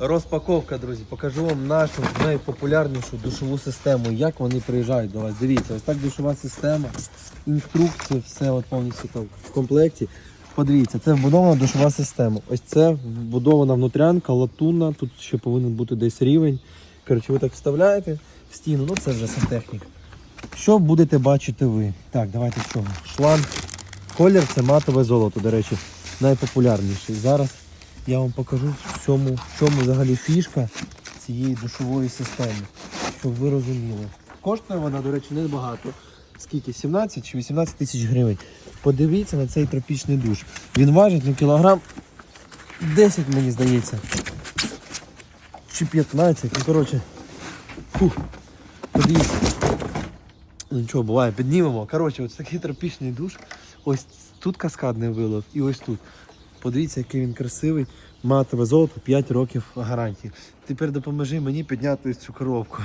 Розпаковка, друзі. Покажу вам нашу найпопулярнішу душову систему. Як вони приїжджають до вас. Дивіться, ось так душова система, інструкції, все от повністю там в комплекті. Подивіться, це вбудована душова система. Ось це вбудована внутрянка, латунна, тут ще повинен бути десь рівень. Коротше, ви так вставляєте в стіну, ну це вже сантехніка. Що будете бачити ви? Так, давайте з. Шланг. Колір це матове золото, до речі, найпопулярніший. Зараз я вам покажу в чому, в чому взагалі фішка цієї душової системи, щоб ви розуміли. Коштує вона, до речі, небагато. Скільки? 17 чи 18 тисяч гривень. Подивіться на цей тропічний душ. Він важить ну, кілограм 10, мені здається. Чи 15. Ну, коротше. Фух. Подивіться. Ну нічого, буває, піднімемо. Коротше, ось такий тропічний душ. Ось тут каскадний вилов і ось тут. Подивіться, який він красивий. Матове золото, 5 років гарантії. Тепер допоможи мені підняти цю коробку.